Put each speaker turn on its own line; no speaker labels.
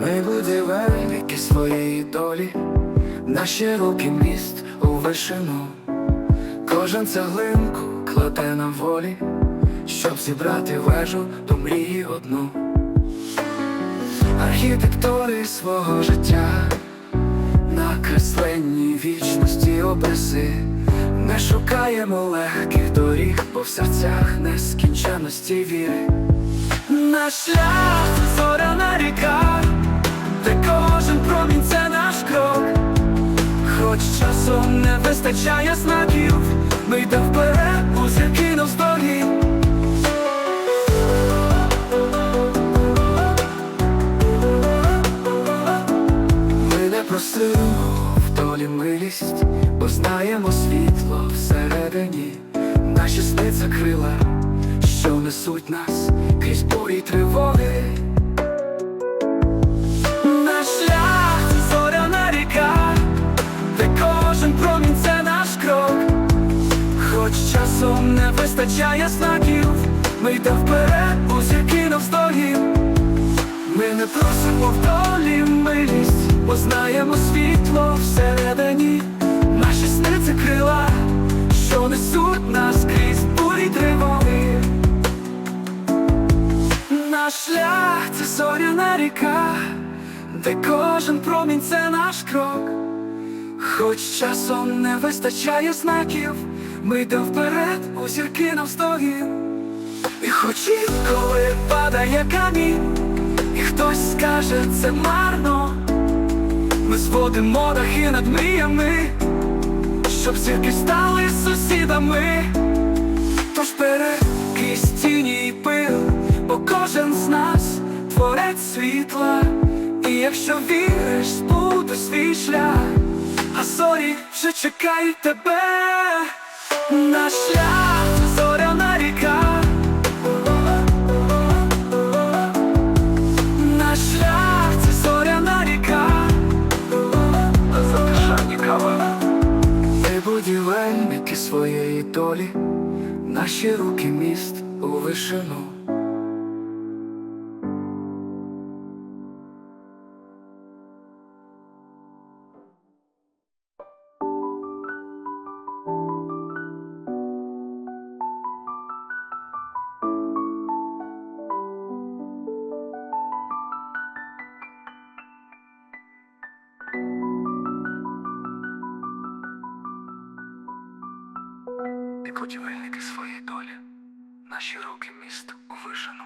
Ми будівельники своєї долі, наші руки міст у вишину, кожен цеглинку кладе на волі, щоб зібрати вежу до мрії одну. Архітектури свого життя, накреслені вічності образи, не шукаємо легких доріг, бо в серцях нескінченності віри. Наш шлях зоряна не вистачає знаків, ми йдемо вперед, у зірки навздогін. Ми не просимо в долі милість, бо знаємо світло всередині, наші сни це крила, що несуть нас крізь бурі тривоги. Хоч часом не вистачає знаків, ми йдемо вперед, у зірки навздогін. Ми не просимо в долі милість, бо знаємо світло всередині. Наші сни це крила, що несуть нас крізь бурі тривоги. Наш шлях це зоряна ріка, де кожен промінь це наш крок. Хоч часом не вистачає знаків, ми йдемо вперед, у зірки навздогін. І хоч інколи падає камінь, і хтось скаже це марно, ми зводимо дахи над мріями, щоб зірки стали сусідами. Тож бери крізь тіні і пил, бо кожен з нас творець світла. І якщо віриш, буде свій шлях, а зорі вже чекають тебе. Наш зоряна ріка. Наш зоряна ріка. Запишані кава. Ми будівельники своєї долі, наші руки міст у вишину. Ми будівельники своєї долі, наші руки міст у вишину.